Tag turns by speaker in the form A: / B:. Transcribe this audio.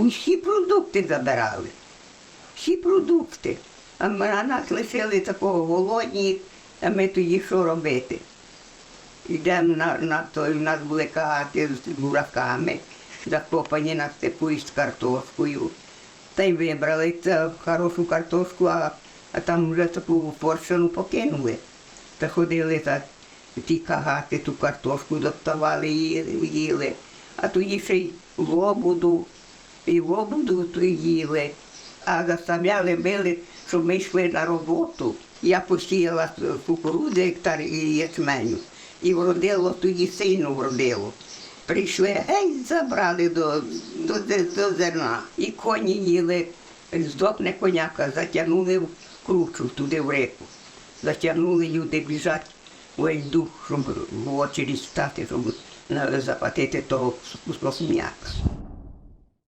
A: усі продукти забирали. Всі продукти. А ми а нас лишили такого голодні, а ми тоді що робити? Йдемо на, на той, у нас були хати з бураками, закопані на степу із картошкою. Та й вибрали хорошу картошку, а, а там вже таку поршину покинули. Та ходили так, ті кагати, ту картошку доставали і їли. А тоді ще й лобуду, і то їли. А заставляли били, щоб ми йшли на роботу. Я посіяла кукурудзи гектар і ячменю. І вродило тоді сильно вродило. Прийшли, геть забрали до, до, до зерна. І коні їли, здохне коняка, затягнули в кручу туди в реку. Затягнули люди біжать весь дух, щоб в очері стати, щоб заплатити того кусок м'яка.